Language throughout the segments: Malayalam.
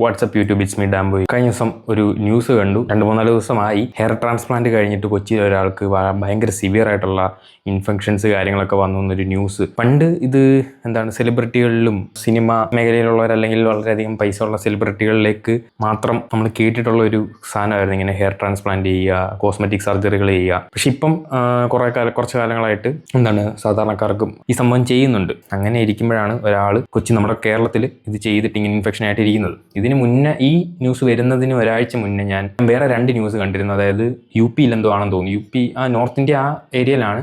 വാട്സപ്പ് യൂട്യൂബ് ഇറ്റ്സ് മീ ഡാംബോയ് കഴിഞ്ഞ ദിവസം ഒരു ന്യൂസ് കണ്ടു. രണ്ട് മൂന്നാൽ ദിവസമായി ഹെയർ ട്രാൻസ്പ്ലാന്റ് കഴിഞ്ഞിട്ട് കൊച്ചിയിൽ ഒരാൾക്ക് ഭയങ്കര സിവിയർ ആയിട്ടുള്ള ഇൻഫെക്ഷൻസ് കാര്യങ്ങളൊക്കെ വന്നു എന്നൊരു ന്യൂസ് പണ്ട് ഇത് എന്താണ് സെലിബ്രിറ്റികളിലും സിനിമ മേഖലയിലുള്ളവർ അല്ലെങ്കിൽ വളരെയധികം പൈസ ഉള്ള സെലിബ്രിറ്റികളിലേക്ക് മാത്രം നമ്മൾ കേട്ടിട്ടുള്ള ഒരു സാധനമായിരുന്നു ഇങ്ങനെ ഹെയർ ട്രാൻസ്പ്ലാന്റ് ചെയ്യുക കോസ്മെറ്റിക് സർജറികൾ ചെയ്യുക. പക്ഷെ ഇപ്പം കുറെ കാലം കുറച്ച് കാലങ്ങളായിട്ട് എന്താണ് സാധാരണക്കാർക്കും ഈ സംഭവം ചെയ്യുന്നുണ്ട്. അങ്ങനെ ഇരിക്കുമ്പോഴാണ് ഒരാൾ കൊച്ചി നമ്മുടെ കേരളത്തിൽ ഇത് ചെയ്തിട്ട് ഇങ്ങനെ ഇൻഫെക്ഷൻ ആയിട്ട് ഇരിക്കുന്നത് ഇതിന് മുന്നേ ഈ ന്യൂസ് വരുന്നതിന് ഒരാഴ്ച മുന്നേ ഞാൻ വേറെ രണ്ട് ന്യൂസ് കണ്ടിരുന്നു. അതായത് യു പിയിൽ എന്തോ ആണെന്ന് തോന്നുന്നു. യു പി ആ നോർത്ത് ഇന്ത്യ ആ ഏരിയയിലാണ്.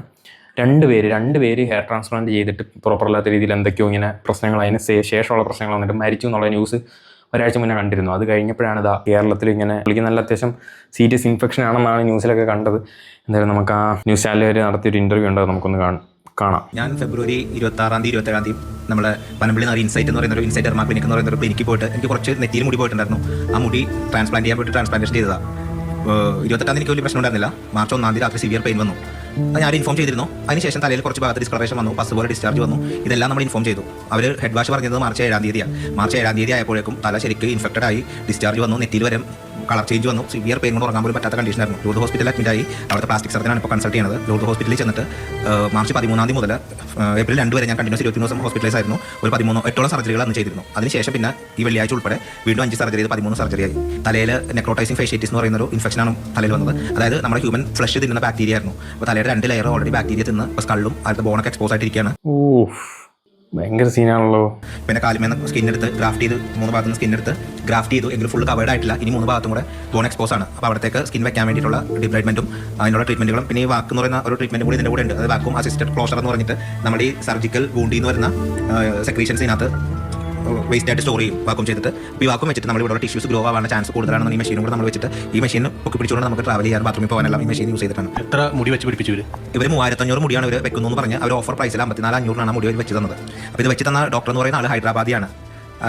രണ്ട് പേര് രണ്ട് പേര് ഹെയർ ട്രാൻസ്പ്ലാന്റ് ചെയ്തിട്ട് പ്രോപ്പർ അല്ലാത്ത രീതിയിൽ എന്തൊക്കെയോ ഇങ്ങനെ പ്രശ്നങ്ങൾ അതിന് ശേഷമുള്ള പ്രശ്നങ്ങൾ വന്നിട്ട് മരിച്ചു എന്നുള്ള ന്യൂസ് ഒരാഴ്ച മുന്നേ കണ്ടിരുന്നു. അത് കഴിഞ്ഞപ്പോഴാണ് ഇതാ കേരളത്തിൽ ഇങ്ങനെ പുള്ളിക്ക് നല്ല അത്യാവശ്യം സീരിയസ് ഇൻഫെക്ഷൻ ആണെന്നാണ് ന്യൂസിലൊക്കെ കണ്ടത്. എന്തായാലും നമുക്ക് ആ ന്യൂസ് ചാനലുകാർ നടത്തിയൊരു ഇന്റർവ്യൂ ഉണ്ട് നമുക്കൊന്ന് കാണാം. കാണാം. ഞാൻ ഫെബ്രുവരി ഇരുപത്തി ആറാം തീയതി ഇരുപത്തേഴാം തീയതി നമ്മളെ പനമ്പിളി എന്ന ഇൻസൈറ്റ് എന്ന് പറയുന്ന ഒരു ഇൻസൈറ്റ് എർമാ എന്ന് പറയുന്ന ഒരു ക്ലിനിക്കിൽ പോയിട്ട് എനിക്ക് കുറച്ച് നെറ്റിയിൽ മുടി പോയിട്ടുണ്ടായിരുന്നു. ആ മുടി ട്രാൻസ്പ്ലാന്റ് ചെയ്യാൻ പോയിട്ട് ട്രാൻസ്പ്ലാന്റേഷൻ ചെയ്തതാ. ഇരുപത്തെട്ടാം തീയതി എനിക്ക് വലിയ പ്രശ്നം ഉണ്ടായിരുന്നില്ല. മാർച്ച് ഒന്നാം തീയതി രാത്രി സിവിയർ പെയിൻ വന്നു. അത് ഞാൻ ഇൻഫോം ചെയ്തിരുന്നു. അതിനുശേഷം തലയിൽ കുറച്ച് ഭാഗത്ത് ഡിസ്കളറേഷൻ വന്നു. പസ് പോലെ ഡിസ്ചാർജ് വന്നു. ഇതെല്ലാം നമ്മൾ ഇൻഫോം ചെയ്തു. അവർ ഹെഡ് വാഷ് പറഞ്ഞത് മാർച്ച് ഏഴാം തീയതിയാണ് മാർച്ച് ഏഴാം തീയതി ആയപ്പോഴേക്കും തല ശരിക്ക് ഇൻഫെക്റ്റഡ് ആയി. ഡിസ്ചാർജ് വന്നു. നെറ്റിയിൽ വരെ കളർ ചേഞ്ച് വന്നു. സിവിയർ പെയിൻ കൊണ്ട് ഉറങ്ങാൻ പോലും പറ്റാത്ത കണ്ടീഷൻ ആയിരുന്നു. ലൂർദ് ഹോസ്പിറ്റലിൽ അഡ്മിറ്റ് ആയി. അവിടുത്തെ പ്ലാസ്റ്റിക് സർജനാണ് ഇപ്പോൾ കൺസൾട്ട് ചെയ്യുന്നത്. ലൂർദ് ഹോസ്പിറ്റലിൽ ചെന്നിട്ട് മാർച്ച് പതിമൂന്നാം തീയതി മുതൽ ഏപ്രിൽ രണ്ട് വരെ ഞാൻ കണ്ടിന്യൂസ് ഇരുപത്തി ദിവസം ഹോസ്പിറ്റലൈസ് ആയിരുന്നു. ഒരു പതിമൂന്ന് എട്ടോളം സർജറികൾ അന്ന് ചെയ്തിരുന്നു. അതിനുശേഷം പിന്നെ ഈ വെള്ളിയാഴ്ച ഉൾപ്പെടെ വീണ്ടും അഞ്ച് സർജറി ചെയ്ത് പതിമൂന്ന് സർജറി ആയി. തലയിൽ നെക്രോട്ടൈസിംഗ് ഫേഷ്യറ്റിസ് എന്ന് പറയുന്ന ഒരു ഇൻഫെക്ഷനാണ് തലയിൽ വന്നത്. അതായത് നമ്മുടെ ഹ്യൂമൻ ഫ്ലഷ് തിന്നുന്ന ബാക്ടീരിയ ആയിരുന്നു. അപ്പോൾ തലയുടെ രണ്ട് ലെയർ ഓൾറെഡി ബാക്ടീരിയ തിന്ന് സ്കള്ളും അതിന്റെ ബോണൊക്കെ എക്സ്പോസ് ആയിട്ടിരിക്കുകയാണ്. ഭയങ്കര സീനാണല്ലോ. പിന്നെ കാലുമേന്ന് സ്കിൻ എടുത്ത് ഗ്രാഫ്റ്റ് ചെയ്ത് മൂന്ന് ഭാഗത്ത് സ്കിൻ എടുത്ത് ഗ്രാഫ്റ്റ് ചെയ്തു. എങ്കിലും ഫുൾ കവേർഡ് ആയിട്ടില്ല. ഇനി മൂന്ന് ഭാഗത്തും കൂടെ ബോൺ എക്സ്പോസ് ആണ്. അപ്പോൾ അവിടത്തേക്ക് സ്കിൻ വെക്കാൻ വേണ്ടിയിട്ടുള്ള ഡിപ്ലോയ്മെന്റും അതിനുള്ള ട്രീറ്റ്മെന്റുകളും പിന്നെ ഈ വാക്ക് എന്ന് പറയുന്ന ഒരു ട്രീറ്റ്മെന്റ് കൂടി ഇതിന്റെ കൂടെ ഉണ്ട്. അത് വാക്കും അസിസ്റ്റഡ് ക്ലോഷർ എന്ന് പറഞ്ഞിട്ട് നമ്മുടെ ഈ സർജിക്കൽ വൂണ്ടി എന്ന് വരുന്ന സെക്രീഷൻസ് ഇതിനകത്ത് വേസ്റ്റ് ആയിട്ട് സ്റ്റോർ ചെയ്യും വാക്കും ചെയ്തിട്ട്. അപ്പോൾ ഈ വാക്കും വെച്ചിട്ട് നമ്മൾ ഇവിടെ ടിഷ്യൂസ് ഗ്രോ ആവാനുള്ള ചാൻസ് കൂടുതലാണെന്ന് ഈ മെഷീനും കൂടെ നമ്മൾ വെച്ചിട്ട് ഈ മെഷീൻ പൊക്കി പിടിച്ചുകൊണ്ട് നമുക്ക് ട്രാവൽ ചെയ്യാൻ ബാത്റൂമിൽ പോകാനെല്ലാം ഈ മെഷീൻ യൂസ് ചെയ്തിട്ടാണ്. എത്ര മുടി വെച്ച് പിടിപ്പിച്ചു ഇവർ ഇവർ മൂവായിരത്തഞ്ഞൂറ് മുടിയാണ് ഇവർ വെക്കുന്നു എന്ന് പറഞ്ഞ് അവർ ഓഫർ പ്രൈസിൽ അമ്പത്തിനാല് അഞ്ഞൂറിനാണ് മുടി വെച്ച് തന്നത്. അപ്പോൾ ഇത് വെച്ച് തന്ന ഡോക്ടർ എന്ന് പറയുന്ന ആൾ ഹൈദരാബാദിയാണ്.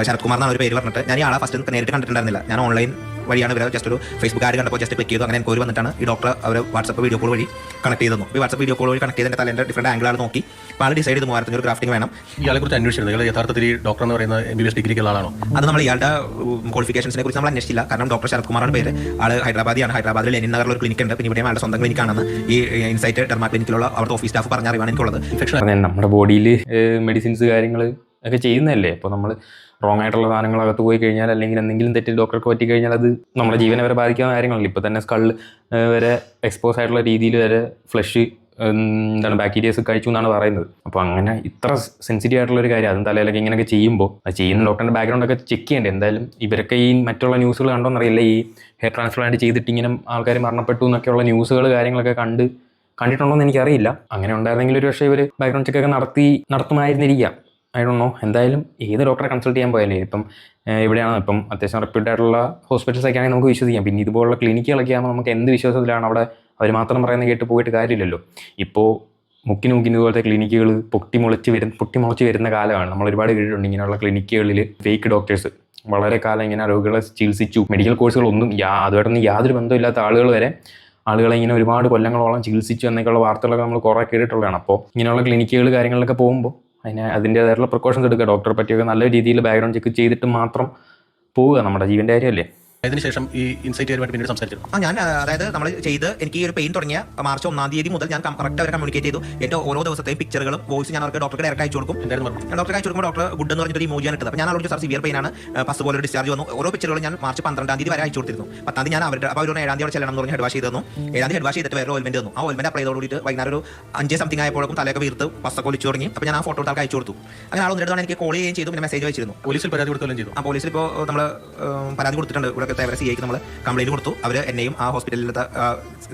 ശരത് കുമാർ എന്നാണ് ഒരു പേര് പറഞ്ഞിട്ട്. ഞാൻ ഈ ആളെ ഫസ്റ്റ് നേരിട്ട് കണ്ടിട്ടുണ്ടായിരുന്നില്ല. ഞാൻ ഓൺലൈൻ വഴിയാണ് ഇവർ ജസ്റ്റ് ഒരു ഫേസ്ബുക്ക് ആര് കണ്ടപ്പോൾ ജസ്റ്റ് ക്ലിക്ക് ചെയ്തു. അങ്ങനെ എൻക്വയറി വന്നിട്ടാണ് ഈ ഡോക്ടർ അവർ വാട്സപ്പ് വീഡിയോ കോൾ വഴി കണക്ട് ചെയ്തു ഈ വാട്സപ്പ് വീഡിയോ കോൾ വഴി കണക്ട് ചെയ്തതിന്റെ തലേന്റെ ഡിഫറെന്റ് ആംഗിൾ ആൾ നോക്കി. അപ്പോൾ ആൾ ഡിസൈഡ് ചെയ്ത് മൂവായിരത്തഞ്ഞൂറ് ഗ്രാഫ്റ്റിംഗ് വേണം. ഇയാളെ കുറിച്ച് അന്വേഷിച്ചിരുന്നു? നിങ്ങൾ യഥാർത്ഥത്തിൽ ഈ ഡോക്ടർ എന്ന് പറയുന്ന എം ബി എസ് ഡിഗ്രിക്കുള്ള ആളാണോ? അത് നമ്മൾ ഇയാളുടെ ക്വാളിഫിക്കേഷൻസിനെ കുറിച്ച് നമ്മൾ അന്വേഷിച്ചില്ല. കാരണം ഡോക്ടർ ശരത് കുമാറാണ് പേര്. ആൾ ഹൈദരാബാദിയാണ്. ഹൈദരാബാദിൽ ലെനിൻ നഗറിൽ ഒരു ക്ലിനിക് ഉണ്ട്. പിന്നെ ഇവിടെയും ആളുടെ സ്വന്തം ക്ലിനിക്കാണെന്ന് ഈ ഇൻസൈറ്റ് ഡെർമാ ക്ലിനിക്കിലുള്ള അവിടുത്തെ ഓഫീസ് സ്റ്റാഫ് പറഞ്ഞ അറിവാണ് എനിക്കുള്ളത് നമ്മുടെ ബോഡിയിൽ മെഡിസിൻസ് കാര്യങ്ങൾ ഒക്കെ ചെയ്യുന്നതല്ലേ? അപ്പോൾ നമ്മൾ റോങ് ആയിട്ടുള്ള സാധനങ്ങൾ അകത്ത് പോയി കഴിഞ്ഞാൽ അല്ലെങ്കിൽ എന്തെങ്കിലും തെറ്റ് ഡോക്ടർക്ക് പറ്റി കഴിഞ്ഞാൽ അത് നമ്മുടെ ജീവനെ വരെ ബാധിക്കാവുന്ന കാര്യങ്ങളല്ല. ഇപ്പോൾ തന്നെ സ്കൾ വരെ എക്സ്പോസ് ആയിട്ടുള്ള രീതിയിൽ വരെ ഫ്ലഷ് എന്താണ് ബാക്ടീരിയസ് കഴിച്ചു എന്നാണ് പറയുന്നത്. അപ്പോൾ അങ്ങനെ ഇത്ര സെൻസിറ്റീവ് ആയിട്ടുള്ള ഒരു കാര്യം അതും തലയിലൊക്കെ ഇങ്ങനെയൊക്കെ ചെയ്യുമ്പോൾ അത് ചെയ്യുന്ന ഡോക്ടറിന്റെ ബാക്ക്ഗ്രൗണ്ട് ഒക്കെ ചെക്ക് ചെയ്യേണ്ടത് എന്തായാലും ഇവരൊക്കെ ഈ മറ്റുള്ള ന്യൂസുകൾ കണ്ടോന്നറിയില്ല ഈ ഹെയർ ട്രാൻസ്പ്ലാന്റ് ചെയ്തിട്ട് ഇങ്ങനെ ആൾക്കാർ മരണപ്പെട്ടു എന്നൊക്കെയുള്ള ന്യൂസുകൾ കാര്യങ്ങളൊക്കെ കണ്ട് കണ്ടിട്ടുണ്ടോ എന്ന് എനിക്കറിയില്ല. അങ്ങനെ ഉണ്ടായിരുന്നെങ്കിൽ ഒരു പക്ഷേ ഇവർ ബാക്ക്ഗ്രൗണ്ട് ചെക്കൊക്കെ നടത്തി നടത്തുമായിരുന്നിരിക്കാം. ഐ ഡോ നോ എന്തായാലും ഏത് ഡോക്ടറെ കൺസൾട്ട് ചെയ്യാൻ പോയാലേ ഇപ്പം ഇവിടെയാണ് ഇപ്പം അത്യാവശ്യം റെപ്യൂട്ടഡ് ആയിട്ടുള്ള ഹോസ്പിറ്റൽസ് ആണെങ്കിൽ നമുക്ക് വിശ്വസിക്കാം. പിന്നെ ഇതുപോലുള്ള ക്ലിനിക്കുകളൊക്കെ ആകുമ്പോൾ നമുക്ക് എന്ത് വിശ്വാസത്തിലാണ് അവിടെ അവർ മാത്രം പറയുന്നത് കേട്ട് പോയിട്ട് കാര്യമില്ലല്ലോ. ഇപ്പോൾ മുക്കിന് മുക്കിന് ഇതുപോലത്തെ ക്ലിനിക്കുകൾ പൊട്ടി മുളച്ച് വരുന്ന പൊട്ടി മുളച്ച് വരുന്ന കാലമാണ്. നമ്മൾ ഒരുപാട് കേട്ടിട്ടുണ്ട് ഇങ്ങനെയുള്ള ക്ലിനിക്കുകളിൽ ഫേക്ക് ഡോക്ടേഴ്സ് വളരെ കാലം ഇങ്ങനെ രോഗികളെ ചികിത്സിച്ചു. മെഡിക്കൽ കോഴ്സുകളൊന്നും യാ അതുമായിട്ടൊന്നും യാതൊരു ബന്ധമില്ലാത്ത ആളുകൾ വരെ ആളുകളെ ഇങ്ങനെ ഒരുപാട് കൊല്ലങ്ങളോളം ചികിത്സിച്ചു എന്നൊക്കെയുള്ള വാർത്തകളൊക്കെ നമ്മൾ കുറേ കേട്ടിട്ടുള്ളതാണ്. അപ്പോൾ ഇങ്ങനെയുള്ള ക്ലിനിക്കുകൾ കാര്യങ്ങളിലൊക്കെ പോകുമ്പോൾ അതിന് അതിന്റേതായിട്ടുള്ള പ്രിക്കോഷൻസ് എടുക്കുക. ഡോക്ടറെ പറ്റിയൊക്കെ നല്ല രീതിയിൽ ബാക്ക്ഗ്രൗണ്ട് ചെക്ക് ചെയ്തിട്ട് മാത്രം പോവുക നമ്മുടെ ജീവന്റെ കാര്യമല്ലേ? അതിനുശേഷം ഈ ഇൻസൈറ്റുകാരുമായിട്ട് പിന്നീട് സംസാരിച്ചു ആ ഞാൻ ആ, അതായത് നമ്മൾ ചെയ്ത് എനിക്ക് ഈ ഒരു പെയിൻ തുടങ്ങിയ മാർച്ച് ഒന്നാം തീയതി മുതൽ ഞാൻ കറക്റ്റ് അവരെ കമ്മ്യൂണിക്കേറ്റ് ചെയ്തു. ഏറ്റവും ഓരോ ദിവസത്തെയും പിക്ചറുകളും വോയിസ് ഞാൻ അവർക്ക് ഡോക്ടർക്ക് ഡയറക്റ്റ് അയച്ചു കൊടുക്കും. എന്തായാലും ഞാൻ ഡോക്ടറെ അയച്ചു കൊടുക്കുമ്പോൾ ഡോക്ടർ ഗുഡ് എന്ന് പറഞ്ഞിട്ട് ഒരു ഇമോജിയാണ് ഇട്ടത്. അപ്പോൾ ഞാൻ അവരോട് സാർ സിവിയർ പെയിൻ ആണ്. പസ് പോലെ ഡിസ്ചാർജ് വന്നു. ഓരോ പിക്ചറുകളും ഞാൻ മാർച്ച് പന്ത്രണ്ടാം തീയതി വരെ അയച്ചു കൊടുത്തിരുന്നു. പത്താം തീയതി ഞാൻ അവരുടെ അപ്പോൾ അവരോട് ഏഴാം തീയതി അവിടെ ചെല്ലണം എന്ന് പറഞ്ഞ് ഹെഡ് വാഷ് ചെയ്ത് തന്നു. ഏഴാം തീയതി ഹെഡ് വാഷ് ചെയ്തിട്ട് വേറെ ഓയിൽമെന്റ് തന്നു. ആ ഓയിൽമെന്റ് അപ്ലൈ ചെയ്തോടുകൂടി വൈകുന്നേരം ഒരു അഞ്ച് സംതിങ് ആയപ്പോഴേക്കും തലയൊക്കെ വീർത്ത് പസ്സൊക്കെ ഒലിച്ചു തുടങ്ങി. അപ്പോൾ ഞാൻ ആ ഫോട്ടോ എടുത്ത് അയച്ചു കൊടുത്തു. അങ്ങനെ ആൾ എനിക്ക് കോൾ ചെയ്യുകയും ചെയ്തു. പിന്നെ മെസ്സേജ് അയച്ചിരുന്നു. പോലീസിൽ പരാതി കൊടുക്കുകയും ചെയ്തു. ആ പോലീസിൽ ഇപ്പോൾ നമ്മൾ പരാതി കൊടുത്തിട്ടുണ്ട്. ഇവിടെ തേവര സി ഐക്ക് നമ്മൾ കംപ്ലൈന്റ് കൊടുത്തു. അവർ എന്നെയും ആ ഹോസ്പിറ്റലിലത്തെ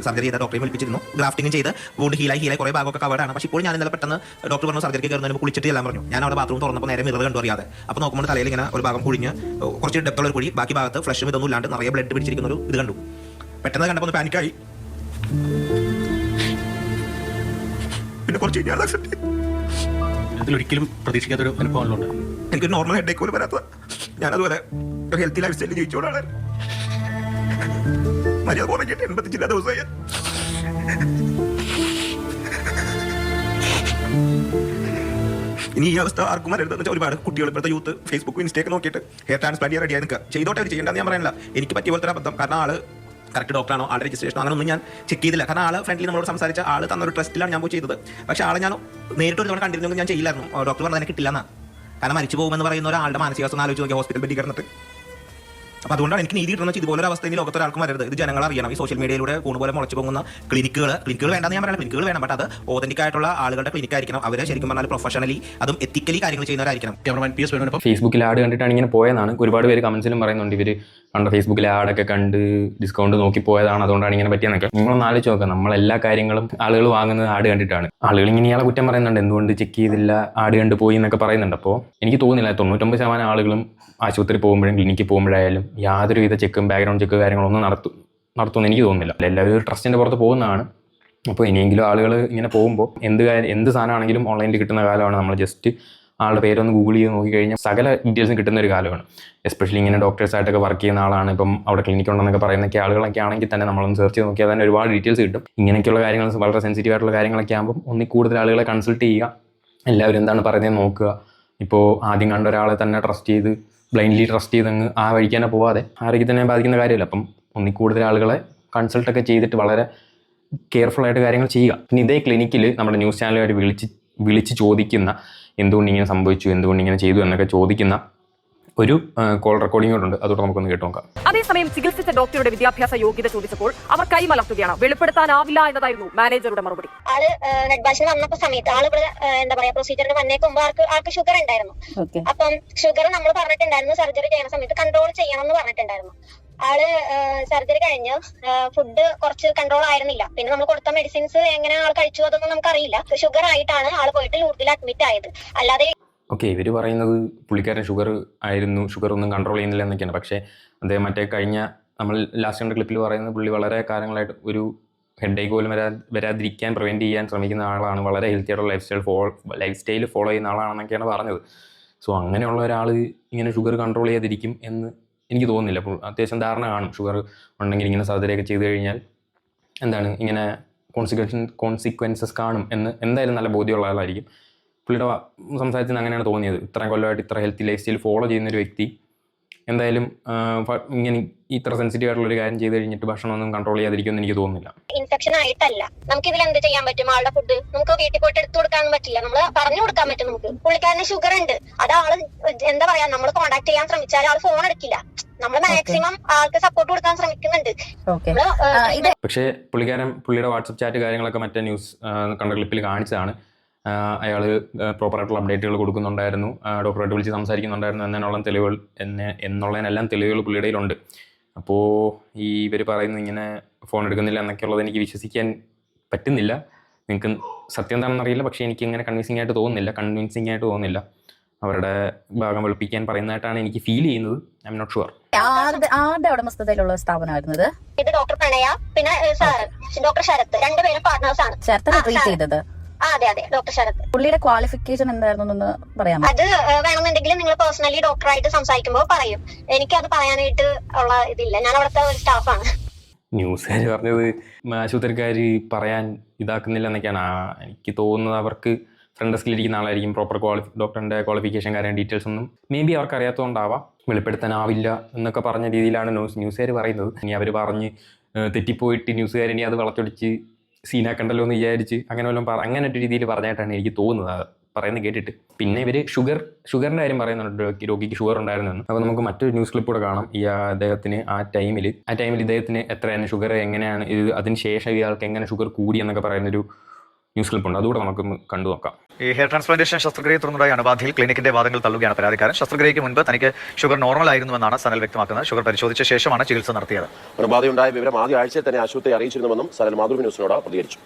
സർജറി ചെയ്ത ഡോക്ടറെ വിളിപ്പിച്ചിരുന്നു. ഗ്രാഫ്റ്റിംഗ് ചെയ്ത് വൂണ്ട് ഹീലായി ഹീലായി കുറേ ഭാഗമൊക്കെ കവേഡാണ് പക്ഷേ ഇപ്പോൾ ഞാൻ ഇന്നലെ പെട്ടെന്ന് ഡോക്ടർ പറഞ്ഞു സർജറിക്ക് കയറുന്നതിന് കുളിച്ചിട്ട് എല്ലാം പറഞ്ഞു. ഞാൻ അവിടെ ബാത്റൂം തുറന്നപ്പോൾ നേരെ മിറർ കണ്ടു അറിയാതെ. അപ്പോൾ നോക്കുമ്പോൾ തലയിൽ ഇങ്ങനെ ഒരു ഭാഗം കുഴിഞ്ഞ് കുറച്ച് ഡെപ്തുള്ള ഒരു കുഴി ബാക്കി ഭാഗത്ത് ഫ്ലഷും ഇതൊന്നും ഇല്ലാണ്ട് നിറയെ ബ്ലഡ് പിടിച്ചിരിക്കുന്ന ഒരു ഇത് കണ്ടു. പെട്ടെന്ന് കണ്ടപ്പോൾ ഒന്ന് പാനിക്കായി പിന്നെ കുറച്ച് ചെയ്തു. ഇതിൽ ഒരിക്കലും പ്രതീക്ഷിക്കാത്തൊരു അനുഭവങ്ങളുണ്ട്. എനിക്ക് നോർമൽ ഹെഡേക്ക് പോലും വരാത്ത ഞാനതുപോലെ ഒരു ഹെൽത്തി ലൈഫ് സ്റ്റൈലിൽ ജീവിച്ചോടാണ് മര്യാദ കുറഞ്ഞിട്ട് എൺപത്തിച്ചില്ല ദിവസമായി ഇനി ഈ അവസ്ഥ ആർക്കും വരരുതെന്ന് വെച്ചാൽ ഒരുപാട് കുട്ടികൾ ഇപ്പോഴത്തെ യൂത്ത് ഫേസ്ബുക്ക് ഇൻസ്റ്റയൊക്കെ നോക്കിയിട്ട് ഹെയർ ട്രാൻസ്പ്ലാന്റ് ചെയ്യാൻ ആയി നിൽക്കുക. ചെയ്തോട്ടെ അവർ ചെയ്യേണ്ടത് ഞാൻ പറയാനില്ല എനിക്ക് പറ്റിയ പോലത്തെ അബദ്ധം. കാരണം ആൾ കറക്റ്റ് ഡോക്ടറാണോ ആളുടെ രജിസ്ട്രേഷൻ അങ്ങനെ ഒന്നും ഞാൻ ചെക്ക് ചെയ്തില്ല. കാരണം ആൾ ഫ്രണ്ട്ലി നമ്മളോട് സംസാരിച്ച ആൾ തന്നൊരു ട്രസ്റ്റിലാണ് ഞാൻ പോയി ചെയ്തത്. പക്ഷേ ആളെ ഞാൻ നേരിട്ട് ഒരു തവണ കണ്ടിരുന്നെങ്കിൽ ഞാൻ ചെയ്യില്ലായിരുന്നു. ഡോക്ടർ പറഞ്ഞാൽ കിട്ടില്ല എന്നാണ് കാരണം മരിച്ചു പോകുമെന്ന് പറയുന്ന ഒരാളുടെ മാനസികാവസ്ഥ ആലോചിച്ച് നോക്കി ഹോസ്പിറ്റൽ ബെഡ് കിടന്നിട്ട്. അപ്പോൾ അതുകൊണ്ടാണ് എനിക്ക് നീതി കിട്ടുന്നത് ഇതുപോലെ അവസ്ഥയിൽ അവസ്ഥ ഇനി ലോകത്ത് ഒരാൾക്കും വരരുത്. ഇത് ജനങ്ങൾ അറിയണം. ഈ സോഷ്യൽ മീഡിയയിലൂടെ കൂടുപോലെ മുളച്ചു പോകുന്ന ക്ലിനിക്കുകൾ ക്ലിനിക്കുകൾ വേണ്ടെന്ന് ഞാൻ പറയാം ക്ലിനിക്കുകൾ വേണം. ബട്ട് അത് ഓതന്റിക് ആയിട്ടുള്ള ആളുകളുടെ ക്ലിനിക് ആയിരിക്കണം. അവരെ ശരിക്കും പറഞ്ഞാൽ പ്രൊഫഷണലി അതും എത്തിക്കലി കാര്യങ്ങൾ ചെയ്യുന്നവരായിരിക്കണം. ക്യാമറമാൻ പി എസ് ഫേസ്ബുക്കിൽ ആഡ് കണ്ടിട്ടാണ് ഇങ്ങനെ പോയതാണ്. ഒരുപാട് പേര് കമന്റ്സിലും പറയുന്നുണ്ട്. ഇവർ കണ്ട ഫേസ്ബുക്കിലെ ആഡൊക്കെ കണ്ട് ഡിസ്കൗണ്ട് നോക്കി പോയതാണ്. അതുകൊണ്ടാണ് ഇങ്ങനെ പറ്റിയെന്നൊക്കെ നിങ്ങളൊന്ന് ആലോചിച്ച് നോക്കാം. നമ്മൾ എല്ലാ കാര്യങ്ങളും ആളുകൾ വാങ്ങുന്നത് ആഡ് കണ്ടിട്ടാണ്. ആളുകൾ ഇങ്ങനെ ഇയാളെ കുറ്റം പറയുന്നുണ്ട്. എന്തുകൊണ്ട് ചെക്ക് ചെയ്തില്ല? ആഡ് കണ്ട് പോയി എന്നൊക്കെ പറയുന്നുണ്ട്. അപ്പോൾ എനിക്ക് തോന്നുന്നില്ല. തൊണ്ണൂറ്റൊമ്പത് ശതമാനം ആളുകളും ആശുപത്രി പോകുമ്പോഴും ക്ലിനിക്കിൽ പോകുമ്പോഴായാലും യാതൊരുവിധ ചെക്കും ബാക്ക്ഗ്രൗണ്ട് ചെക്ക് കാര്യങ്ങളൊന്നും നടത്തും നടത്തുമെന്ന് എനിക്ക് തോന്നുന്നില്ല. എല്ലാവരും ഒരു ട്രസ്റ്റിന്റെ പുറത്ത് പോകുന്നതാണ്. അപ്പോൾ ഇനിയെങ്കിലും ആളുകൾ ഇങ്ങനെ പോകുമ്പോൾ എന്ത് കാര്യം എന്ത് സാധനമാണെങ്കിലും ഓൺലൈനിൽ കിട്ടുന്ന കാലമാണ്. നമ്മൾ ജസ്റ്റ് ആളുടെ പേരൊന്ന് ഗൂഗിൾ ചെയ്ത് നോക്കിക്കഴിഞ്ഞാൽ സകല ഡീറ്റെയിൽസും കിട്ടുന്ന ഒരു കാലമാണ്. എസ്പെഷ്യലി ഇങ്ങനെ ഡോക്ടേഴ്സായിട്ടൊക്കെ വർക്ക് ചെയ്യുന്ന ആളാണ്. ഇപ്പം അവിടെ ക്ലിനിക്ക് ഉണ്ടെന്നൊക്കെ പറയുന്നൊക്കെ ആളുകളൊക്കെ ആണെങ്കിൽ തന്നെ നമ്മളൊന്ന് സെർച്ച് ചെയ്ത് നോക്കിയാൽ തന്നെ ഒരുപാട് ഡീറ്റെയിൽസ് കിട്ടും. ഇങ്ങനെയൊക്കെയുള്ള കാര്യങ്ങൾ വളരെ സെൻസിറ്റീവ് ആയിട്ടുള്ള കാര്യങ്ങളൊക്കെ ആകുമ്പോൾ ഒന്നി കൂടുതൽ ആളുകളെ കൺസൾട്ട് ചെയ്യുക. എല്ലാവരും എന്താണ് പറയുന്നത് നോക്കുക. ഇപ്പോൾ ആദ്യം കണ്ട ഒരാളെ തന്നെ ട്രസ്റ്റ് ചെയ്ത് ബ്ലൈൻഡ്ലി ട്രസ്റ്റ് ചെയ്ത് അങ്ങ് ആ വഴിക്ക് തന്നെ പോവാതെ ആരോഗ്യം തന്നെ ബാധിക്കുന്ന കാര്യമില്ല. അപ്പം ഒന്നിൽ കൂടുതൽ ആളുകളെ കൺസൾട്ടൊക്കെ ചെയ്തിട്ട് വളരെ കെയർഫുൾ ആയിട്ട് കാര്യങ്ങൾ ചെയ്യുക. പിന്നെ ഇതേ ക്ലിനിക്കിൽ നമ്മുടെ ന്യൂസ് ചാനലുകാർ വിളിച്ച് വിളിച്ച് ചോദിക്കുന്ന എന്തുകൊണ്ട് ഇങ്ങനെ സംഭവിച്ചു എന്തുകൊണ്ട് ഇങ്ങനെ ചെയ്തു എന്നൊക്കെ ചോദിക്കുന്ന ഒരു കോൾ റെക്കോർഡിംഗ് ഉണ്ട് അതോടെ നമുക്കൊന്ന് കേട്ടു നോക്കാം അതേസമയം ചികിത്സിച്ച ഡോക്ടറുടെ വിദ്യാഭ്യാസ യോഗ്യത ചോദിച്ചപ്പോൾ അവർ കൈമലർത്തുകയാണ് വെളിപ്പെടുത്താനാവില്ല എന്നതായിരുന്നു മാനേജറുടെ മറുപടി. ആൾ നെറ്റ് ബാഷൻ വന്നപ്പോ സമയത്ത് ആൾ ഇവിടെ എന്താ പറയാ പ്രൊസീജിയറിന് വന്നേക്ക് മുമ്പ് ആൾക്ക് ആൾക്ക് ഷുഗർ ഉണ്ടായിരുന്നു. അപ്പം ഷുഗർ നമ്മൾ പറഞ്ഞിട്ടുണ്ടായിരുന്നു സർജറി ചെയ്യുന്ന സമയത്ത് കൺട്രോൾ ചെയ്യണം എന്ന് പറഞ്ഞിട്ടുണ്ടായിരുന്നു. ആൾ സർജറി കഴിഞ്ഞ് ഫുഡ് കുറച്ച് കൺട്രോൾ ആയിരുന്നില്ല. പിന്നെ നമ്മൾ കൊടുത്ത മെഡിസിൻസ് എങ്ങനെ ആൾ കഴിച്ചു അതൊന്നും നമുക്കറിയില്ല. ഷുഗർ ആയിട്ടാണ് ആൾ പോയിട്ട് ലൂർദിൽ അഡ്മിറ്റ് ആയത്. അല്ലാതെ ഓക്കെ ഇവർ പറയുന്നത് പുള്ളിക്കാരൻ ഷുഗർ ആയിരുന്നു ഷുഗർ ഒന്നും കൺട്രോൾ ചെയ്യുന്നില്ല എന്നൊക്കെയാണ്. പക്ഷേ അദ്ദേഹം മറ്റേ കഴിഞ്ഞ നമ്മൾ ലാസ്റ്റ് കണ്ട ക്ലിപ്പിൽ പറയുന്നത് പുള്ളി വളരെ കാലങ്ങളായിട്ട് ഒരു ഹെഡ് ഏക്ക് പോലും വരാ വരാതിരിക്കാൻ പ്രിവെന്റ് ചെയ്യാൻ ശ്രമിക്കുന്ന ആളാണ്. വളരെ ഹെൽത്തി ആയിട്ടുള്ള lifestyle follow lifestyle follow ചെയ്യുന്ന ആളാണെന്നൊക്കെയാണ് പറഞ്ഞത്. സോ അങ്ങനെയുള്ള ഒരാൾ ഇങ്ങനെ ഷുഗർ കൺട്രോൾ ചെയ്യാതിരിക്കും എന്ന് എനിക്ക് തോന്നുന്നില്ല. അപ്പോൾ അത്യാവശ്യം ധാരണ കാണും. ഷുഗർ ഉണ്ടെങ്കിൽ ഇങ്ങനെ സർജറിയൊക്കെ ചെയ്ത് കഴിഞ്ഞാൽ എന്താണ് ഇങ്ങനെ കോൺസിക്വൻസ് കോൺസിക്വൻസസ് കാണും എന്ന് എന്തായാലും നല്ല ബോധ്യമുള്ള ആളായിരിക്കും. പുള്ളിയുടെ സംസാരത്തിൽ നിന്ന് അങ്ങനെയാണ് തോന്നിയത്. ഇത്രയും കൊല്ലമായിട്ട് ഇത്ര ഹെൽത്തി ലൈഫ് സ്റ്റൈൽ ഫോളോ ചെയ്യുന്ന ഒരു വ്യക്തി. എന്തായാലും ഇങ്ങനെ ഇത്ര സെൻസിറ്റീവ് ആയിട്ടുള്ള ഒരു കാര്യം ചെയ്ത് കഴിഞ്ഞിട്ട് ഭക്ഷണം ഒന്നും കൺട്രോൾ ചെയ്യാതിരിക്കുമെന്ന് എനിക്ക് തോന്നുന്നില്ല. ഇൻഫെക്ഷൻ ആയിട്ടല്ല. നമുക്ക് ഇതിൽ എന്ത് ചെയ്യാൻ പറ്റും? ആളുടെ ഫുഡ് നമുക്ക് വീട്ടിൽ പോയിട്ട് എടുത്തു കൊടുക്കാൻ പറ്റില്ല. നമ്മൾ പറഞ്ഞു കൊടുക്കാൻ പറ്റും നമുക്ക്. പുള്ളിക്കാരന് ഷുഗർ ഉണ്ട്. അത് ആൾ എന്താ പറയാ നമ്മൾ കോണ്ടാക്ട് ചെയ്യാൻ ശ്രമിച്ചാൽ ആൾ ഫോൺ എടുക്കില്ല. നമ്മൾ മാക്സിമം ആൾക്ക് സപ്പോർട്ട് കൊടുക്കാൻ ശ്രമിക്കുന്നുണ്ട്. പക്ഷേ പുള്ളിക്കാരൻ പുള്ളിയുടെ വാട്സപ്പ് ചാറ്റ് കാര്യങ്ങളൊക്കെ മറ്റേ ന്യൂസ് കണ്ട ക്ലിപ്പിൽ കാണിച്ചതാണ്. അയാൾ പ്രോപ്പറായിട്ടുള്ള അപ്ഡേറ്റുകൾ കൊടുക്കുന്നുണ്ടായിരുന്നു. ഡോക്ടറായിട്ട് വിളിച്ച് സംസാരിക്കുന്നുണ്ടായിരുന്നു എന്നുള്ള തെളിവുകൾ എന്നെ എന്നുള്ളതിനെല്ലാം തെളിവുകൾ പുള്ളിയുടെയിലുണ്ട്. അപ്പോൾ ഈ ഇവർ പറയുന്നത് ഇങ്ങനെ ഫോൺ എടുക്കുന്നില്ല എന്നൊക്കെയുള്ളത് എനിക്ക് വിശ്വസിക്കാൻ പറ്റുന്നില്ല. നിങ്ങൾക്ക് സത്യം എന്താണെന്ന് അറിയില്ല പക്ഷേ എനിക്ക് ഇങ്ങനെ കൺവിൻസിങ് ആയിട്ട് തോന്നുന്നില്ല. കൺവിൻസിങ് ആയിട്ട് തോന്നുന്നില്ല. അവരുടെ ഭാഗം വെളുപ്പിക്കാൻ പറയുന്നതായിട്ടാണ് എനിക്ക് ഫീൽ ചെയ്യുന്നത്. ഐ എം നോട്ട് ഷുവർ ആരുടെ ഉടമസ്ഥതയിലുള്ള സ്ഥാപനമായിരുന്നത് ഇത്? ഇത് ഡോക്ടർ പ്രണയ പിന്നെ ഡോക്ടർ ശരത്. രണ്ടുപേരും പാർട്ട്നേഴ്സ് ആണ്. ആ, ട്രീറ്റ് ചെയ്തത്. അതെ അതെ. ഡോക്ടർ ശരത്. പുള്ളിയുടെ ക്വാളിഫിക്കേഷൻ എന്തായിരുന്നു എന്ന് പറയാമോ? അത് വേണമെന്നുണ്ടെങ്കിൽ നിങ്ങൾ പേഴ്സണലി ഡോക്ടറായിട്ട് സംസാരിക്കുമ്പോൾ പറയും. എനിക്ക് അത് പറയാനായിട്ട് ഉള്ള ഇതില്ല. ഞാൻ അവിടുത്തെ ഒരു സ്റ്റാഫാണ് ന്യൂസുകാർ പറഞ്ഞത് ആശുപത്രിക്കാർ പറയാൻ ഇതാക്കുന്നില്ല എന്നൊക്കെയാണ്. ആ, എനിക്ക് തോന്നുന്നത് അവർക്ക് ഫ്രണ്ട് ഡെസ്കിൽ ഇരിക്കുന്ന ആളായിരിക്കും പ്രോപ്പർ ക്വാളിഫി ഡോക്ടറിന്റെ ക്വാളിഫിക്കേഷൻ കാര്യം ഡീറ്റെയിൽസ് ഒന്നും മേ ബി അവർക്ക് അറിയാത്തതുകൊണ്ടാവാം. വെളിപ്പെടുത്താനാവില്ല എന്നൊക്കെ പറഞ്ഞ രീതിയിലാണ് ന്യൂസ് ന്യൂസുകാർ പറയുന്നത്. ഇനി അവർ പറഞ്ഞ് തെറ്റിപ്പോയിട്ട് ന്യൂസുകാർ ഇനി അത് വളച്ചൊടിച്ച് സീനാക്കണ്ടല്ലോ എന്ന് വിചാരിച്ച് അങ്ങനെ വല്ലതും അങ്ങനെ ഒരു രീതിയിൽ പറഞ്ഞായിട്ടാണ് എനിക്ക് തോന്നുന്നത്. പറയുന്നത് കേട്ടിട്ട്. പിന്നെ ഇവർ ഷുഗർ ഷുഗറിന്റെ കാര്യം പറയുന്നുണ്ട് രോഗി- രോഗിക്ക് ഷുഗർ ഉണ്ടായിരുന്നെന്ന്. അപ്പോൾ നമുക്ക് മറ്റൊരു ന്യൂസ് ക്ലിപ്പ് കൂടെ കാണാം. ഈ അദ്ദേഹത്തിന് ആ ടൈമിൽ ആ ടൈമിൽ ഇദ്ദേഹത്തിന് എത്രയാണ്? ഷുഗർ എങ്ങനെയാണ്? ഇത് അതിന് ശേഷം ഇയാൾക്ക് എങ്ങനെ ഷുഗർ കൂടി എന്നൊക്കെ പറയുന്നൊരു ന്യൂസ് ക്ലിപ്പുണ്ട് അതുകൂടെ നമുക്ക് കണ്ടു നോക്കാം. ഈ ഹെയർ ട്രാൻസ്പ്ലാന്റേഷൻ ശസ്ത്രക്രിയ തുടർന്നുള്ള അണുബാധയിൽ ക്ലിനിക്കിന്റെ വാദങ്ങൾ തള്ളുകയാണ് പരാതിക്കാരൻ. ശസ്ത്രക്രിയയ്ക്ക് മുൻപ് തനിക്ക് ഷുഗർ നോർമൽ ആയിരുന്നുവെന്നാണ് സനൽ വ്യക്തമാക്കുന്നത്. ഷുഗർ പരിശോധിച്ച ശേഷമാണ് ചികിത്സ നടത്തിയത്. അണുബാധയുണ്ടായ വിവരം ആദ്യ ആഴ്ചയിൽ തന്നെ ആശുപത്രി അറിയിച്ചിരുന്നുവെന്നും സനൽ മാതൃഭൂമി ന്യൂസിനോട് പ്രതികരിച്ചു.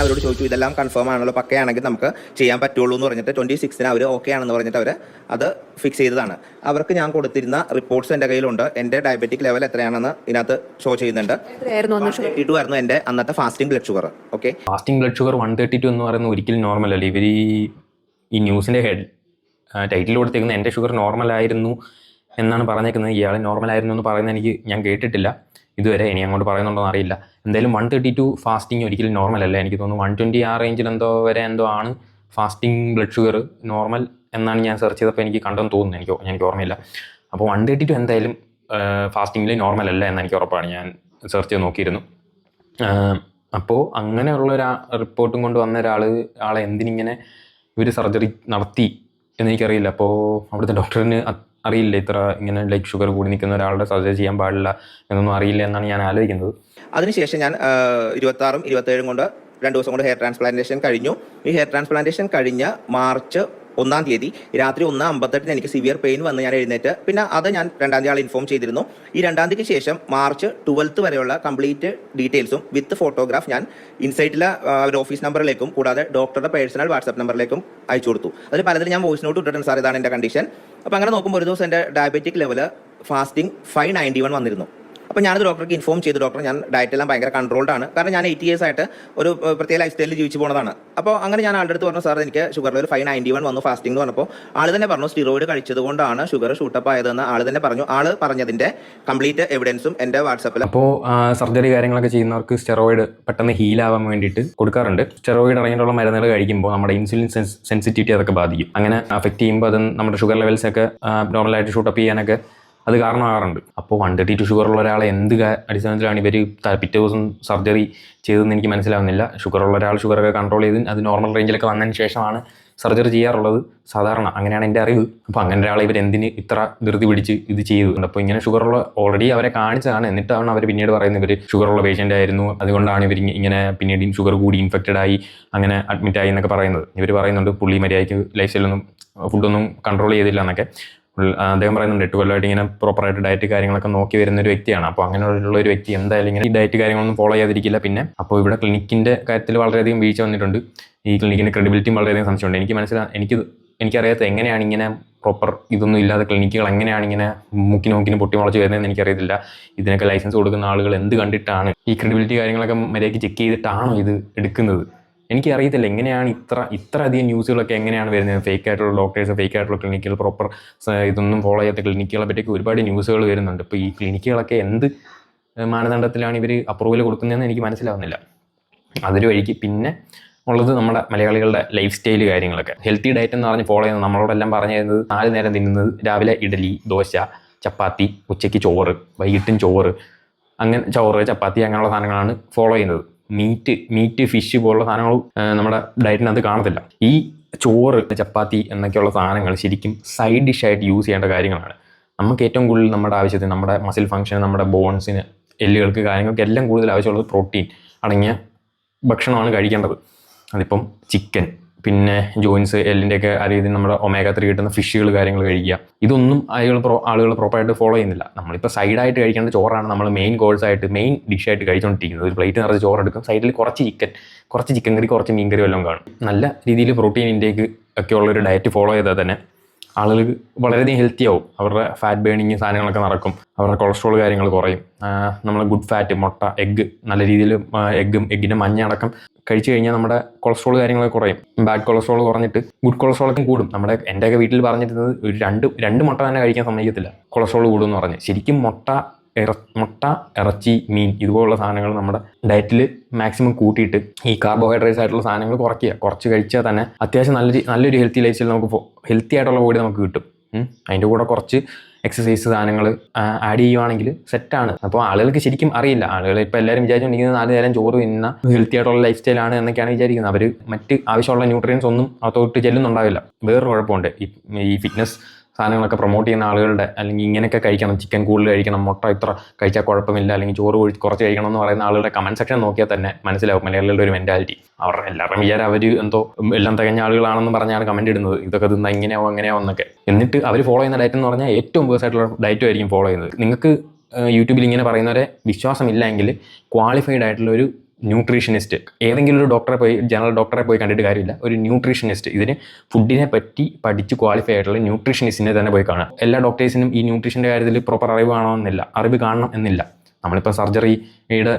അവരോട് ചോദിച്ചു ഇതെല്ലാം കൺഫേം ആണല്ലോ? പക്കയാണെങ്കിൽ നമുക്ക് ചെയ്യാൻ പറ്റുള്ളൂ എന്ന് പറഞ്ഞിട്ട് ട്വന്റി സിക്സിന് അവർ ഓക്കെ ആണെന്ന് പറഞ്ഞിട്ട് അവർ അത് ഫിക്സ് ചെയ്തതാണ്. അവർക്ക് ഞാൻ കൊടുത്തിരുന്ന റിപ്പോർട്ട്സ് എന്റെ കയ്യിലുണ്ട്. എന്റെ ഡയബറ്റിക് ലെവൽ എത്രയാണെന്ന് ഇതിനകത്ത് ഷോ ചെയ്യുന്നുണ്ട്. എയ്റ്റി ടു ആയിരുന്നു എന്റെ അന്നത്തെ fasting blood sugar okay fasting blood sugar one thirty two എന്ന് പറയുന്നത് ഒരിക്കലും നോർമൽ അല്ല. ഇവർ ഈ ന്യൂസിന്റെ ഹെഡ് ടൈറ്റിൽ കൊടുത്തേക്കുന്നത് എന്റെ ഷുഗർ നോർമൽ ആയിരുന്നു എന്നാണ് പറഞ്ഞേക്കുന്നത്. ഇയാൾ നോർമൽ ആയിരുന്നു എന്ന് പറയുന്നത് എനിക്ക് ഞാൻ കേട്ടിട്ടില്ല. ഇതുവരെ ഇനി അങ്ങോട്ട് പറയുന്നുണ്ടോ അറിയില്ല. എന്തായാലും വൺ തേർട്ടി ടു ഫാസ്റ്റിംഗ് ഒരിക്കലും നോർമൽ അല്ല. എനിക്ക് തോന്നുന്നു വൺ ട്വന്റി ആ റേഞ്ചിൽ എന്തോ വരെ എന്തോ ആണ് ഫാസ്റ്റിംഗ് ബ്ലഡ് ഷുഗർ നോർമൽ എന്നാണ് ഞാൻ സെർച്ച് ചെയ്തപ്പോൾ എനിക്ക് കണ്ടെന്ന് തോന്നുന്നു. എനിക്ക് എനിക്ക് ഓർമ്മയില്ല. അപ്പോൾ വൺ തേർട്ടി ടു എന്തായാലും ഫാസ്റ്റിങ്ങിൽ നോർമൽ അല്ല എന്ന് എനിക്ക് ഉറപ്പാണ്. ഞാൻ സെർച്ച് ചെയ്ത് നോക്കിയിരുന്നു. അപ്പോൾ അങ്ങനെയുള്ള ഒരു റിപ്പോർട്ടും കൊണ്ട് വന്ന ഒരാൾ ആളെ എന്തിനിങ്ങനെ ഇവർ സർജറി നടത്തി എന്നെനിക്കറിയില്ല അപ്പോൾ അവിടുത്തെ ഡോക്ടറിന് അറിയില്ല. ഇത്ര ഇങ്ങനെ ലൈക്ക് ഷുഗർ കൂടി നിൽക്കുന്ന ഒരാളുടെ സർജറി ചെയ്യാൻ പാടില്ല എന്നൊന്നും അറിയില്ല എന്നാണ് ഞാൻ ആലോചിക്കുന്നത്. അതിനുശേഷം ഞാൻ ഇരുപത്തി ആറും ഇരുപത്തേഴും കൊണ്ട് രണ്ട് ദിവസം കൊണ്ട് ഹെയർ ട്രാൻസ്പ്ലാന്റേഷൻ കഴിഞ്ഞു. ഈ ഹെയർ ട്രാൻസ്പ്ലാന്റേഷൻ കഴിഞ്ഞ മാർച്ച് ഒന്നാം തീയതി രാത്രി ഒന്ന് അമ്പത്തെട്ടിന് എനിക്ക് സിവിയർ പെയിൻ വന്ന് ഞാൻ എഴുന്നേറ്റ്. പിന്നെ അത് ഞാൻ രണ്ടാം തീയതി ആളെ ഇൻഫോം ചെയ്തിരുന്നു. ഈ രണ്ടാം തീയതിക്ക് ശേഷം മാർച്ച് ട്വൽത്ത് വരെയുള്ള കംപ്ലീറ്റ് ഡീറ്റെയിൽസും വിത്ത് ഫോട്ടോഗ്രാഫ് ഞാൻ ഇൻസൈറ്റിലെ അവരുടെ ഓഫീസ് നമ്പറിലേക്കും കൂടാതെ ഡോക്ടറുടെ പേഴ്സണൽ വാട്സ്ആപ്പ് നമ്പറിലേക്കും അയച്ചു കൊടുത്തു. അതിൽ പലതിലും ഞാൻ വോയിസ് നോട്ട് ഇട്ടിട്ടുണ്ട് സാർ ഇതാണ് എന്റെ കണ്ടീഷൻ അപ്പോൾ അങ്ങനെ നോക്കുമ്പോൾ ഒരു ദിവസം എന്റെ diabetic level fasting five ninety one വന്നിരുന്നു. അപ്പോൾ ഞാനത് ഡോക്ടർക്ക് ഇൻഫോം ചെയ്തു. ഡോക്ടർ ഞാൻ ഡയറ്റ് എല്ലാം ഭയങ്കര കൺട്രോൾഡ് ആണ്. കാരണം ഞാൻ എയ്റ്റ് ഇയേഴ്സ് ആയിട്ട് ഒരു പ്രത്യേക ലൈഫ് സ്റ്റൈലിൽ ജീവിച്ചു പോകുന്നതാണ് അപ്പോൾ അങ്ങനെ ഞാൻ ആളുടെ അടുത്ത് പറഞ്ഞു സാർ എനിക്ക് sugar level five ninety one വന്നു ഫാസ്റ്റിംഗ് എന്ന് പറഞ്ഞപ്പോൾ ആൾ തന്നെ പറഞ്ഞു സ്റ്റിറോയിഡ് കഴിച്ചത് കൊണ്ടാണ് ഷുഗർ ഷൂട്ടപ്പ് ആയതെന്ന് ആൾ തന്നെ പറഞ്ഞു. ആൾ പറഞ്ഞതിന്റെ കംപ്ലീറ്റ് എവിഡൻസും എന്റെ വാട്സപ്പിൽ അപ്പോൾ സർജറി കാര്യങ്ങളൊക്കെ ചെയ്യുന്നവർക്ക് സ്റ്റെറോയിഡ് പെട്ടെന്ന് ഹീലാവാൻ വേണ്ടിയിട്ട് കൊടുക്കാറുണ്ട്. സ്റ്റെറോയിഡ് അടങ്ങിയിട്ടുള്ള മരുന്നുകൾ കഴിക്കുമ്പോൾ നമ്മുടെ ഇൻസുലിൻ സെൻസിറ്റിവിറ്റി അതൊക്കെ ബാധിക്കും. അങ്ങനെ അഫക്റ്റ് ചെയ്യുമ്പോൾ അത് നമ്മുടെ ഷുഗർ ലെവൽസൊക്കെ നോർമലായിട്ട് ഷൂട്ടപ്പ് ചെയ്യാനൊക്കെ അത് കാരണമാകാറുണ്ട്. അപ്പോൾ വൺ തേർട്ടി ടു ഷുഗർ ഉള്ള ഒരാളെ എന്ത് അടിസ്ഥാനത്തിലാണ് ഇവർ പിറ്റേ ദിവസം സർജറി ചെയ്തതെന്ന് എനിക്ക് മനസ്സിലാവുന്നില്ല. ഷുഗർ ഉള്ള ഒരാൾ ഷുഗറൊക്കെ കൺട്രോൾ ചെയ്ത് അത് നോർമൽ റേഞ്ചിലൊക്കെ വന്നതിന് ശേഷമാണ് സർജറി ചെയ്യാറുള്ളത്. സാധാരണ അങ്ങനെയാണ് എന്റെ അറിവ്. അപ്പോൾ അങ്ങനെ ഒരാളെ ഇവർ എന്തിന് ഇത്ര ധൃതി പിടിച്ച് ഇത് ചെയ്തു? അപ്പോൾ ഇങ്ങനെ ഷുഗറുള്ള ഓൾറെഡി അവരെ കാണിച്ചതാണ്. എന്നിട്ടാണ് അവർ പിന്നീട് പറയുന്നത് ഇവർ ഷുഗറുള്ള പേഷ്യന്റ് ആയിരുന്നു. അതുകൊണ്ടാണ് ഇവർ ഇങ്ങനെ പിന്നീട് ഷുഗർ കൂടി ഇൻഫെക്റ്റഡ് ആയി അങ്ങനെ അഡ്മിറ്റ് ആയി എന്നൊക്കെ പറയുന്നത്. ഇവർ പറയുന്നുണ്ട് പുള്ളി മര്യാദയ്ക്ക് ലൈഫ് സ്റ്റൈലൊന്നും ഫുഡൊന്നും കൺട്രോൾ ചെയ്തില്ല എന്നൊക്കെ. അദ്ദേഹം പറയുന്നുണ്ട് എട്ട് കൊല്ലമായിട്ട് ഇങ്ങനെ പ്രോപ്പറായിട്ട് ഡയറ്റ് കാര്യങ്ങളൊക്കെ നോക്കി വരുന്ന ഒരു വ്യക്തിയാണ്. അപ്പോൾ അങ്ങനെയുള്ള ഒരു വ്യക്തി എന്തായാലും ഇങ്ങനെ ഈ ഡയറ്റ് കാര്യങ്ങളൊന്നും ഫോളോ ചെയ്യാതിരിക്കില്ല. പിന്നെ അപ്പോൾ ഇവിടെ ക്ലിനിക്കിന്റെ കാര്യത്തിൽ വളരെയധികം വീഴ്ച വന്നിട്ടുണ്ട്. ഈ ക്ലിനിക്കിന്റെ ക്രെഡിബിലിറ്റിയും വളരെയധികം സംശയമുണ്ട്. എനിക്ക് മനസ്സിലാ എനിക്ക് എനിക്കറിയാത്ത എങ്ങനെയാണ് ഇങ്ങനെ പ്രോപ്പർ ഇതൊന്നും ഇല്ലാതെ ക്ലിനിക്കുകൾ എങ്ങനെയാണ് ഇങ്ങനെ മുക്കി നോക്കിന് പൊട്ടി മുളച്ച് വരുന്നതെന്ന് എനിക്കറിയത്തില്ല. ഇതിനൊക്കെ ലൈസൻസ് കൊടുക്കുന്ന ആളുകൾ എന്ത് കണ്ടിട്ടാണ് ഈ ക്രെഡിബിലിറ്റി കാര്യങ്ങളൊക്കെ മര്യാദയ്ക്ക് ചെക്ക് ചെയ്തിട്ടാണോ ഇത് എടുക്കുന്നത്? എനിക്ക് അറിയത്തില്ല എങ്ങനെയാണ് ഇത്ര ഇത്ര അധികം ന്യൂസുകളൊക്കെ എങ്ങനെയാണ് വരുന്നത്? ഫേക്ക് ആയിട്ടുള്ള ഡോക്ടേഴ്സ് ഫേക്ക് ആയിട്ടുള്ള ക്ലിനിക്കുകൾ പ്രോപ്പർ ഇതൊന്നും ഫോളോ ചെയ്യാത്ത ക്ലിനിക്കുകളെ പറ്റിയൊക്കെ ഒരുപാട് ന്യൂസുകൾ വരുന്നുണ്ട്. ഇപ്പോൾ ഈ ക്ലിനിക്കുകളൊക്കെ എന്ത് മാനദണ്ഡത്തിലാണ് ഇവർ അപ്രൂവൽ കൊടുക്കുന്നതെന്ന് എനിക്ക് മനസ്സിലാവുന്നില്ല. അതൊരു വഴിക്ക് പിന്നെ ഉള്ളത് നമ്മുടെ മലയാളികളുടെ ലൈഫ് സ്റ്റൈൽ കാര്യങ്ങളൊക്കെ. ഹെൽത്തി ഡയറ്റ് എന്ന് പറഞ്ഞ് ഫോളോ ചെയ്യുന്നത് നമ്മളോടെല്ലാം പറഞ്ഞു തരുന്നത് നാല് നേരം തിന്നുന്നത് രാവിലെ ഇഡലി ദോശ ചപ്പാത്തി ഉച്ചയ്ക്ക് ചോറ് വൈകിട്ടും ചോറ് അങ്ങനെ ചോറ് ചപ്പാത്തി അങ്ങനെയുള്ള സാധനങ്ങളാണ് ഫോളോ ചെയ്യുന്നത്. മീറ്റ് മീറ്റ് ഫിഷ് പോലുള്ള സാധനങ്ങൾ നമ്മുടെ ഡയറ്റിനകത്ത് കാണത്തില്ല. ഈ ചോറ് ചപ്പാത്തി എന്നൊക്കെയുള്ള സാധനങ്ങൾ ശരിക്കും സൈഡ് ഡിഷായിട്ട് യൂസ് ചെയ്യേണ്ട കാര്യങ്ങളാണ്. നമുക്ക് ഏറ്റവും കൂടുതൽ നമ്മുടെ ആവശ്യത്തിന് നമ്മുടെ മസിൽ ഫംഗ്ഷന് നമ്മുടെ ബോൺസിന് എല്ലുകൾക്ക് കാര്യങ്ങൾക്ക് എല്ലാം കൂടുതൽ ആവശ്യമുള്ളത് പ്രോട്ടീൻ അടങ്ങിയ ഭക്ഷണമാണ് കഴിക്കേണ്ടത്. അതിപ്പം ചിക്കൻ പിന്നെ ജോയിൻസ് എല്ലിന്റെയൊക്കെ ആ രീതിയിൽ നമ്മുടെ ഒമേഗ ത്രീ കിട്ടുന്ന ഫിഷുകൾ കാര്യങ്ങൾ കഴിക്കുക. ഇതൊന്നും ആളുകൾ പ്രോ ആളുകൾ പ്രോപ്പറായിട്ട് ഫോളോ ചെയ്യുന്നില്ല. നമ്മളിപ്പോൾ സൈഡായിട്ട് കഴിക്കേണ്ട ചോറാണ് നമ്മൾ മെയിൻ കോഴ്സ് ആയിട്ട് മെയിൻ ഡിഷായിട്ട് കഴിച്ചുകൊണ്ടിരിക്കുന്നത് ഒരു പ്ലേറ്റ് നിറച്ച് ചോറ് എടുക്കും. സൈഡിൽ കുറച്ച് ചിക്കൻ കുറച്ച് ചിക്കൻ കറി കുറച്ച് മീൻ കറി വല്ലതും കാണും. നല്ല രീതിയിൽ പ്രോട്ടീൻ ഇൻടേക്ക് ഒക്കെ ഉള്ളൊരു ഡയറ്റ് ഫോളോ ചെയ്താൽ തന്നെ ആളുകൾ വളരെയധികം ഹെൽത്തി ആവും. അവരുടെ ഫാറ്റ് ബേണിങ് സാധനങ്ങളൊക്കെ നടക്കും. അവരുടെ കൊളസ്ട്രോൾ കാര്യങ്ങൾ കുറയും. നമ്മൾ ഗുഡ് ഫാറ്റ് മുട്ട എഗ്ഗ് നല്ല രീതിയിൽ എഗ്ഗും എഗ്ഗിന്റെ മഞ്ഞ അടക്കം കഴിച്ചു കഴിഞ്ഞാൽ നമ്മുടെ കൊളസ്ട്രോൾ കാര്യങ്ങളൊക്കെ കുറയും. ബാഡ് കൊളസ്ട്രോൾ കുറഞ്ഞിട്ട് ഗുഡ് കൊളസ്ട്രോളൊക്കെ കൂടും. നമ്മുടെ എന്റെയൊക്കെ വീട്ടിൽ പറഞ്ഞിരുന്നത് ഒരു രണ്ട് രണ്ട് മുട്ട തന്നെ കഴിക്കാൻ സമ്മതിക്കത്തില്ല. കൊളസ്ട്രോൾ കൂടും എന്ന് പറഞ്ഞ്. ശരിക്കും മുട്ട ഇറ മുട്ട ഇറച്ചി മീൻ ഇതുപോലുള്ള സാധനങ്ങൾ നമ്മുടെ ഡയറ്റിൽ മാക്സിമം കൂട്ടിയിട്ട് ഈ കാർബോഹൈഡ്രേറ്റ്സ് ആയിട്ടുള്ള സാധനങ്ങൾ കുറയ്ക്കുക. കുറച്ച് കഴിച്ചാൽ തന്നെ അത്യാവശ്യം നല്ല നല്ലൊരു ഹെൽത്തി ലൈഫ് സ്റ്റൈൽ നമുക്ക് ഹെൽത്തി ആയിട്ടുള്ള ബോഡി നമുക്ക് കിട്ടും. അതിന്റെ കൂടെ കുറച്ച് എക്സസൈസ് സാധനങ്ങൾ ആഡ് ചെയ്യുവാണെങ്കിൽ സെറ്റാണ് അപ്പോൾ ആളുകൾക്ക് ശരിക്കും അറിയില്ല. ആളുകൾ ഇപ്പോൾ എല്ലാവരും വിചാരിച്ചുകൊണ്ടിരിക്കുന്നത് നാല് നേരം ചോറ് തിന്ന ഹെൽത്തി ആയിട്ടുള്ള ലൈഫ് സ്റ്റൈലാണ് എന്നൊക്കെയാണ് വിചാരിക്കുന്നത്. അവർ മറ്റ് ആവശ്യമുള്ള ന്യൂട്രിയൻസ് ഒന്നും അകത്തോട്ട് ചെല്ലുന്നുണ്ടാവില്ല. വേറൊരു കുഴപ്പമുണ്ട്. ഈ ഈ ഫിറ്റ്നസ് സാധനങ്ങളൊക്കെ പ്രൊമോട്ട് ചെയ്യുന്ന ആളുകളുടെ അല്ലെങ്കിൽ ഇങ്ങനെയൊക്കെ കഴിക്കണം ചിക്കൻ കൂടുതൽ കഴിക്കണം മുട്ട ഇത്ര കഴിച്ചാൽ കുഴപ്പമില്ല അല്ലെങ്കിൽ ചോറ് കുറച്ച് കഴിക്കണം എന്ന് പറയുന്ന ആളുകളുടെ കമന്റ് സെക്ഷൻ നോക്കിയാൽ തന്നെ മനസ്സിലാവും. മലയാളികളുടെ ഒരു മെന്റാലിറ്റി അവർ എല്ലാവരും വിചാരം അവർ എന്തോ എല്ലാം തികഞ്ഞ ആളുകളാണെന്ന് പറഞ്ഞാണ് കമന്റ് ഇടുന്നത്. ഇതൊക്കെ തിന്നാൽ ഇങ്ങനെയാവും അങ്ങനെയാവും എന്നൊക്കെ. എന്നിട്ട് അവർ ഫോളോ ചെയ്യുന്ന ഡയറ്റ് എന്ന് പറഞ്ഞാൽ ഏറ്റവും ബേസ് ആയിട്ടുള്ള ഡയറ്റും ആയിരിക്കും ഫോളോ ചെയ്യുന്നത്. നിങ്ങൾക്ക് യൂട്യൂബിൽ ഇങ്ങനെ പറയുന്നവരെ വിശ്വാസമില്ല എങ്കിൽ ക്വാളിഫൈഡ് ആയിട്ടുള്ള ഒരു ന്യൂട്രീഷനിസ്റ്റ്. ഏതെങ്കിലും ഒരു ഡോക്ടറെ പോയി ജനറൽ ഡോക്ടറെ പോയി കണ്ടിട്ട് കാര്യമില്ല. ഒരു ന്യൂട്രീഷനിസ്റ്റ്. ഇതിന് ഫുഡിനെ പറ്റി പഠിച്ച് ക്വാളിഫൈ ആയിട്ടുള്ള ന്യൂട്രീഷനിസ്റ്റിനെ തന്നെ പോയി കാണാം. എല്ലാ ഡോക്ടേഴ്സിനും ഈ ന്യൂട്രീഷന്റെ കാര്യത്തിൽ പ്രോപ്പർ അറിവ് കാണണമെന്നില്ല അറിവ് കാണണം എന്നില്ല. നമ്മളിപ്പോൾ സർജറിയുടെ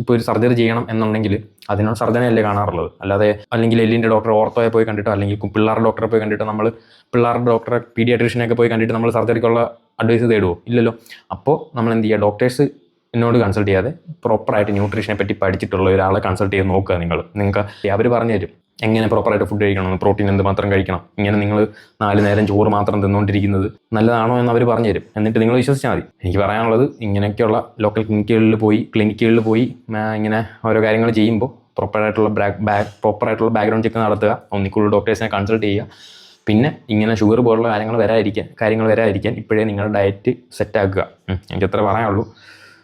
ഇപ്പോൾ ഒരു സർജറി ചെയ്യണം എന്നുണ്ടെങ്കിൽ അതിനുള്ള സർജനയല്ലേ കാണാറുള്ളത്? അല്ലാതെ അല്ലെങ്കിൽ എല്ലിന്റെ ഡോക്ടറെ ഓർത്തോയെ പോയി കണ്ടിട്ടോ അല്ലെങ്കിൽ പിള്ളേരുടെ ഡോക്ടറെ പോയി കണ്ടിട്ടോ നമ്മൾ പിള്ളേരുടെ ഡോക്ടറെ പീഡിയാട്രീഷ്യനെയൊക്കെ പോയി കണ്ടിട്ട് നമ്മൾ സർജറിക്കുള്ള അഡ്വൈസ് തേടുമോ ഇല്ലല്ലോ. അപ്പോൾ നമ്മൾ എന്ത് ചെയ്യുക? ഡോക്ടേഴ്സ് എന്നോട് കൺസൾട്ട് ചെയ്യാതെ പ്രോപ്പറായിട്ട് ന്യൂട്രീഷനെ പറ്റി പഠിച്ചിട്ടുള്ള ഒരാളെ കൺസൾട്ട് ചെയ്ത് നോക്കുക നിങ്ങൾ. നിങ്ങൾക്ക് അവർ പറഞ്ഞു തരും. എങ്ങനെ പ്രോപ്പറായിട്ട് ഫുഡ് കഴിക്കണം പ്രോട്ടീൻ എന്ത് മാത്രം കഴിക്കണം ഇങ്ങനെ നിങ്ങൾ നാല് നേരം ചോറ് മാത്രം തിന്നുകൊണ്ടിരിക്കുന്നത് നല്ലതാണോ എന്ന് അവർ പറഞ്ഞു തരും. എന്നിട്ട് നിങ്ങൾ വിശ്വസിച്ചാൽ മതി. എനിക്ക് പറയാനുള്ളത് ഇങ്ങനെയൊക്കെയുള്ള ലോക്കൽ ക്ലിനിക്കുകളിൽ പോയി ക്ലിനിക്കുകളിൽ പോയി ഇങ്ങനെ ഓരോ കാര്യങ്ങൾ ചെയ്യുമ്പോൾ പ്രോപ്പറായിട്ടുള്ള ബാക്ക് ബാക്ക് പ്രോപ്പറായിട്ടുള്ള ബാക്ക്ഗ്രൗണ്ട് ചെക്ക് നടത്തുക. ഒന്നിക്കുള്ള ഡോക്ടേഴ്സിനെ കൺസൾട്ട് ചെയ്യുക. പിന്നെ ഇങ്ങനെ ഷുഗർ പോലുള്ള കാര്യങ്ങൾ വരാതിരിക്കാൻ കാര്യങ്ങൾ വരാതിരിക്കാൻ ഇപ്പോഴേ നിങ്ങളുടെ ഡയറ്റ് സെറ്റാക്കുക എനിക്കത്ര പറയാനുള്ളൂ.